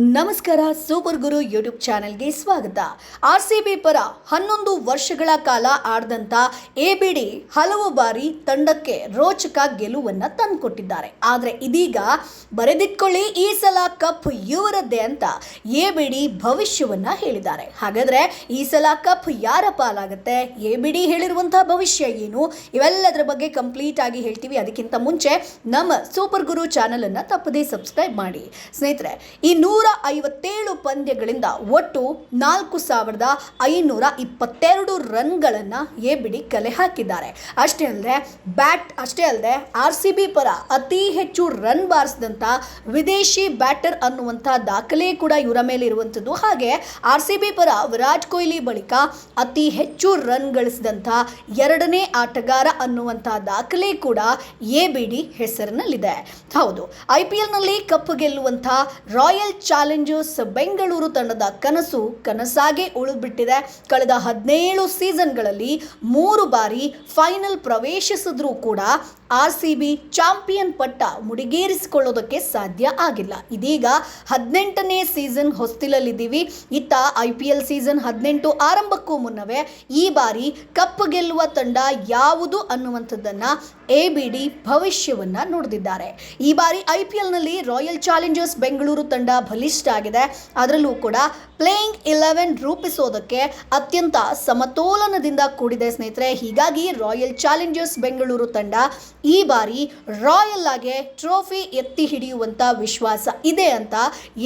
ನಮಸ್ಕಾರ, ಸೂಪರ್ ಗುರು ಯೂಟ್ಯೂಬ್ ಚಾನೆಲ್ಗೆ ಸ್ವಾಗತ. ಆರ್ ಸಿ ಬಿ ಪರ ಹನ್ನೊಂದು ವರ್ಷಗಳ ಕಾಲ ಆಡಿದಂಥ ಎ ಬಿ ಡಿ ಹಲವು ಬಾರಿ ತಂಡಕ್ಕೆ ರೋಚಕ ಗೆಲುವನ್ನು ತಂದುಕೊಟ್ಟಿದ್ದಾರೆ. ಆದರೆ ಇದೀಗ ಬರೆದಿಟ್ಕೊಳ್ಳಿ, ಈ ಸಲ ಕಪ್ ಇವರದ್ದೇ ಅಂತ ಎ ಬಿ ಡಿ ಭವಿಷ್ಯವನ್ನು ಹೇಳಿದ್ದಾರೆ. ಹಾಗಾದರೆ ಈ ಸಲ ಕಪ್ ಯಾರ ಪಾಲಾಗುತ್ತೆ? ಎ ಬಿ ಡಿ ಹೇಳಿರುವಂತಹ ಭವಿಷ್ಯ ಏನು? ಇವೆಲ್ಲದರ ಬಗ್ಗೆ ಕಂಪ್ಲೀಟ್ ಆಗಿ ಹೇಳ್ತೀವಿ. ಅದಕ್ಕಿಂತ ಮುಂಚೆ ನಮ್ಮ ಸೂಪರ್ ಗುರು ಚಾನಲನ್ನು ತಪ್ಪದೇ ಸಬ್ಸ್ಕ್ರೈಬ್ ಮಾಡಿ. ಸ್ನೇಹಿತರೆ, ಈ ನೂರ ಐವತ್ತೇಳು ಪಂದ್ಯಗಳಿಂದ ಒಟ್ಟು ನಾಲ್ಕು ಸಾವಿರದ ಐನೂರ ಇಪ್ಪತ್ತೆರಡು ರನ್ಗಳನ್ನು ಎ ಬಿಡಿ ಕಲೆ ಹಾಕಿದ್ದಾರೆ. ಅಷ್ಟೇ ಅಲ್ಲದೆ ಬ್ಯಾಟ್, ಅಷ್ಟೇ ಅಲ್ಲದೆ ಆರ್ ಸಿ ಬಿ ಪರ ಅತಿ ಹೆಚ್ಚು ರನ್ ಬಾರಿಸಿದಂಥ ವಿದೇಶಿ ಬ್ಯಾಟರ್ ಅನ್ನುವಂಥ ದಾಖಲೆ ಕೂಡ ಇವರ ಮೇಲೆ ಇರುವಂಥದ್ದು. ಹಾಗೆ ಆರ್ ಸಿ ಬಿ ಪರ ವಿರಾಟ್ ಕೊಹ್ಲಿ ಬಳಿಕ ಅತಿ ಹೆಚ್ಚು ರನ್ ಗಳಿಸಿದಂಥ ಎರಡನೇ ಆಟಗಾರ ಅನ್ನುವಂಥ ದಾಖಲೆ ಕೂಡ ಎ ಬಿ ಡಿ ಹೆಸರಿನಲ್ಲಿದೆ. ಹೌದು, ಐ ಪಿ ಎಲ್ನಲ್ಲಿ ಕಪ್ ಗೆಲ್ಲುವಂಥ ರಾಯಲ್ ಚಾಲೆಂಜರ್ಸ್ ಬೆಂಗಳೂರು ತಂಡದ ಕನಸು ಕನಸಾಗೆ ಉಳಿದ್ಬಿಟ್ಟಿದೆ. ಕಳೆದ ಹದಿನೇಳು ಸೀಸನ್ಗಳಲ್ಲಿ ಮೂರು ಬಾರಿ ಫೈನಲ್ ಪ್ರವೇಶಿಸಿದ್ರೂ ಕೂಡ ಆರ್ ಸಿ ಬಿ ಚಾಂಪಿಯನ್ ಪಟ್ಟ ಮುಡಿಗೇರಿಸಿಕೊಳ್ಳೋದಕ್ಕೆ ಸಾಧ್ಯ ಆಗಿಲ್ಲ. ಇದೀಗ ಹದಿನೆಂಟನೇ ಸೀಸನ್ ಹೊಸ್ತಿಲಲ್ಲಿದ್ದೀವಿ. ಇತ್ತ ಐ ಪಿ ಎಲ್ ಸೀಸನ್ ಹದಿನೆಂಟು ಆರಂಭಕ್ಕೂ ಮುನ್ನವೇ ಈ ಬಾರಿ ಕಪ್ ಗೆಲ್ಲುವ ತಂಡ ಯಾವುದು ಅನ್ನುವಂಥದ್ದನ್ನು ಎ ಬಿ ಡಿ ಭವಿಷ್ಯವನ್ನು ನುಡಿದಿದ್ದಾರೆ. ಈ ಬಾರಿ ಐ ಪಿ ಎಲ್ನಲ್ಲಿ ರಾಯಲ್ ಚಾಲೆಂಜರ್ಸ್ ಬೆಂಗಳೂರು ತಂಡ ಬಲಿಷ್ಠ ಆಗಿದೆ. ಅದರಲ್ಲೂ ಕೂಡ ಪ್ಲೇಯಿಂಗ್ ಇಲೆವೆನ್ ರೂಪಿಸೋದಕ್ಕೆ ಅತ್ಯಂತ ಸಮತೋಲನದಿಂದ ಕೂಡಿದೆ ಸ್ನೇಹಿತರೆ. ಹೀಗಾಗಿ ರಾಯಲ್ ಚಾಲೆಂಜರ್ಸ್ ಬೆಂಗಳೂರು ತಂಡ ಈ ಬಾರಿ ರಾಯಲ್ ಆಗಿ ಟ್ರೋಫಿ ಎತ್ತಿ ಹಿಡಿಯುವಂತ ವಿಶ್ವಾಸ ಇದೆ ಅಂತ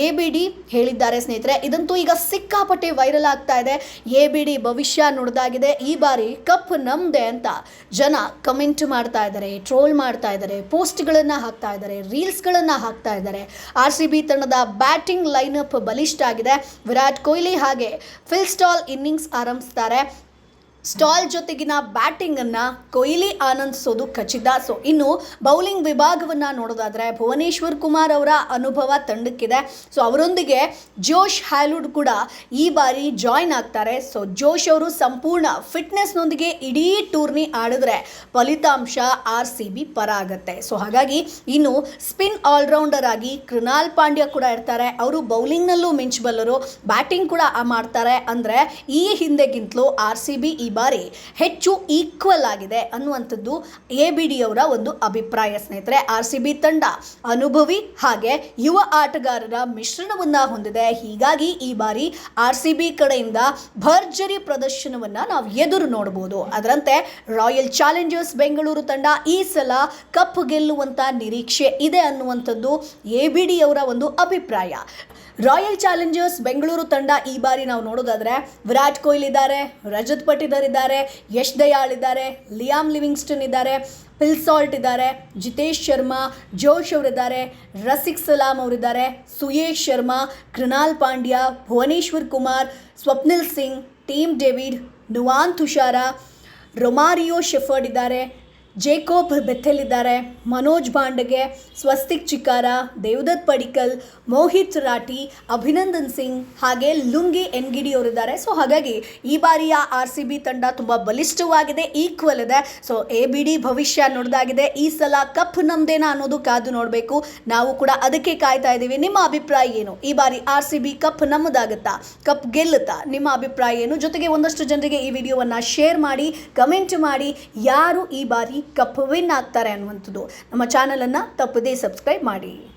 ಎ ಬಿ ಹೇಳಿದ್ದಾರೆ ಸ್ನೇಹಿತರೆ. ಇದಂತೂ ಈಗ ಸಿಕ್ಕಾಪಟ್ಟೆ ವೈರಲ್ ಆಗ್ತಾ ಇದೆ. ಎ ಬಿ ಭವಿಷ್ಯ ನುಡಿದಾಗಿದೆ. ಈ ಬಾರಿ ಕಪ್ ನಮ್ದೆ ಅಂತ ಜನ ಕಮೆಂಟ್ ಮಾಡ್ತಾ ಇದ್ದಾರೆ ಟ್ರೋಲ್ ಮಾಡ್ತಾ ಇದ್ದಾರೆ ಪೋಸ್ಟ್ಗಳನ್ನು ಹಾಕ್ತಾ ಇದ್ದಾರೆ ರೀಲ್ಸ್ಗಳನ್ನು ಹಾಕ್ತಾ ಇದ್ದಾರೆ. ಆರ್ ಸಿ ಬಿ ತಂಡದ ಬ್ಯಾಟಿಂಗ್ ಲೈನಪ್ ಬಲಿಷ್ಠ ಆಗಿದೆ ವಿರಾಟ್ ಕೊಹ್ಲಿ ಹಾಗೆ ಫಿಲ್ ಸ್ಟಾಲ್ ಇನ್ನಿಂಗ್ಸ್ ಆರಂಭಿಸ್ತಾರೆ. ಸ್ಟಾಲ್ ಜೊತೆಗಿನ ಬ್ಯಾಟಿಂಗನ್ನು ಕೊಹ್ಲಿ ಆನಂದಿಸೋದು ಖಚಿತ. ಸೊ ಇನ್ನು ಬೌಲಿಂಗ್ ವಿಭಾಗವನ್ನು ನೋಡೋದಾದರೆ ಭುವನೇಶ್ವರ್ ಕುಮಾರ್ ಅವರ ಅನುಭವ ತಂಡಕ್ಕಿದೆ. ಸೊ ಅವರೊಂದಿಗೆ ಜೋಶ್ ಹ್ಯಾಲುಡ್ ಕೂಡ ಈ ಬಾರಿ ಜಾಯ್ನ್ ಆಗ್ತಾರೆ. ಸೊ ಜೋಶ್ ಅವರು ಸಂಪೂರ್ಣ ಫಿಟ್ನೆಸ್ನೊಂದಿಗೆ ಇಡೀ ಟೂರ್ನಿ ಆಡಿದ್ರೆ ಫಲಿತಾಂಶ ಆರ್ ಸಿ ಬಿ ಪರ ಆಗುತ್ತೆ. ಸೊ ಹಾಗಾಗಿ ಇನ್ನು ಸ್ಪಿನ್ ಆಲ್ರೌಂಡರ್ ಆಗಿ ಕೃಣಾಲ್ ಪಾಂಡ್ಯ ಕೂಡ ಇರ್ತಾರೆ. ಅವರು ಬೌಲಿಂಗ್ನಲ್ಲೂ ಮಿಂಚಬಲ್ಲರು ಬ್ಯಾಟಿಂಗ್ ಕೂಡ ಮಾಡ್ತಾರೆ. ಅಂದರೆ ಈ ಹಿಂದೆಗಿಂತಲೂ ಆರ್ ಸಿ ಬಿ ಈ ಬಾರಿ ಹೆಚ್ಚು ಈಕ್ವಲ್ ಆಗಿದೆ ಅನ್ನುವಂಥದ್ದು ಎ ಬಿ ಡಿ ಅವರ ಒಂದು ಅಭಿಪ್ರಾಯ ಸ್ನೇಹಿತರೆ. ಆರ್ ಸಿ ಬಿ ತಂಡ ಅನುಭವಿ ಹಾಗೆ ಯುವ ಆಟಗಾರರ ಮಿಶ್ರಣವನ್ನು ಹೊಂದಿದೆ. ಹೀಗಾಗಿ ಈ ಬಾರಿ ಆರ್ ಸಿ ಬಿ ಕಡೆಯಿಂದ ಭರ್ಜರಿ ಪ್ರದರ್ಶನವನ್ನು ನಾವು ಎದುರು ನೋಡಬಹುದು ಅದರಂತೆ ರಾಯಲ್ ಚಾಲೆಂಜರ್ಸ್ ಬೆಂಗಳೂರು ತಂಡ ಈ ಸಲ ಕಪ್ ಗೆಲ್ಲುವಂತ ನಿರೀಕ್ಷೆ ಇದೆ ಅನ್ನುವಂಥದ್ದು ಎ ಬಿ ಡಿ ಅವರ ಒಂದು ಅಭಿಪ್ರಾಯ. ರಾಯಲ್ ಚಾಲೆಂಜರ್ಸ್ ಬೆಂಗಳೂರು ತಂಡ ಈ ಬಾರಿ ನಾವು ನೋಡೋದಾದರೆ ವಿರಾಟ್ ಕೊಹ್ಲಿ ಇದ್ದಾರೆ, ರಜತ್ ಪಟಿದರ್ ಇದ್ದಾರೆ ಯಶ್ ದಯಾಳ್ ಇದ್ದಾರೆ, ಲಿಯಾಮ್ ಲಿವಿಂಗ್ಸ್ಟನ್ ಇದ್ದಾರೆ, ಪಿಲ್ಸಾಲ್ಟ್ ಇದ್ದಾರೆ, ಜಿತೇಶ್ ಶರ್ಮಾ, ಜೋಶ್ ಅವರಿದ್ದಾರೆ, ರಸಿಕ್ ಸಲಾಮ್ ಅವರಿದ್ದಾರೆ, Suyash Sharma, Krunal Pandya, Bhuvneshwar Kumar, Swapnil Singh, Tim David, Nuwan Thushara, Romario Shepherd ಇದ್ದಾರೆ ಜೇಕೋಬ್ ಬೆತ್ತಲಿದ್ದಾರೆ. ಮನೋಜ್ ಬಾಂಡಗೆ ಸ್ವಸ್ತಿಕ್ ಚಿಕಾರ ದೇವದತ್ ಪಡಿಕಲ್, ಮೋಹಿತ್ ರಾಠಿ, ಅಭಿನಂದನ್ ಸಿಂಗ್ ಹಾಗೆ ಲುಂಗಿ ಎನ್ಗಿಡಿ ಅವರಿದ್ದಾರೆ. ಸೊ ಹಾಗಾಗಿ ಈ ಬಾರಿಯ ಆರ್ ಸಿ ಬಿ ತಂಡ ತುಂಬ ಬಲಿಷ್ಠವಾಗಿದೆ ಈಕ್ವಲ್ ಇದೆ. ಸೊ ಎ ಬಿ ಡಿ ಭವಿಷ್ಯ ನೋಡ್ದಾಗಿದೆ. ಈ ಸಲ ಕಪ್ ನಮ್ದೇನಾ ಅನ್ನೋದು ಕಾದು ನೋಡಬೇಕು. ನಾವು ಕೂಡ ಅದಕ್ಕೆ ಕಾಯ್ತಾ ಇದ್ದೀವಿ. ನಿಮ್ಮ ಅಭಿಪ್ರಾಯ ಏನು? ಈ ಬಾರಿ ಆರ್ ಸಿ ಬಿ ಕಪ್ ನಮ್ಮದಾಗುತ್ತಾ? ಕಪ್ ಗೆಲ್ಲುತ್ತಾ? ನಿಮ್ಮ ಅಭಿಪ್ರಾಯ ಏನು? ಜೊತೆಗೆ ಒಂದಷ್ಟು ಜನರಿಗೆ ಈ ವಿಡಿಯೋವನ್ನು ಶೇರ್ ಮಾಡಿ, ಕಮೆಂಟ್ ಮಾಡಿ. ಯಾರು ಈ ಬಾರಿ ಕಪ್ ವಿನ್ ಆಗ್ತಾರೆ ಅನ್ನುವಂಥದ್ದು. ನಮ್ಮ ಚಾನಲನ್ನು ತಪ್ಪದೇ ಸಬ್ಸ್ಕ್ರೈಬ್ ಮಾಡಿ.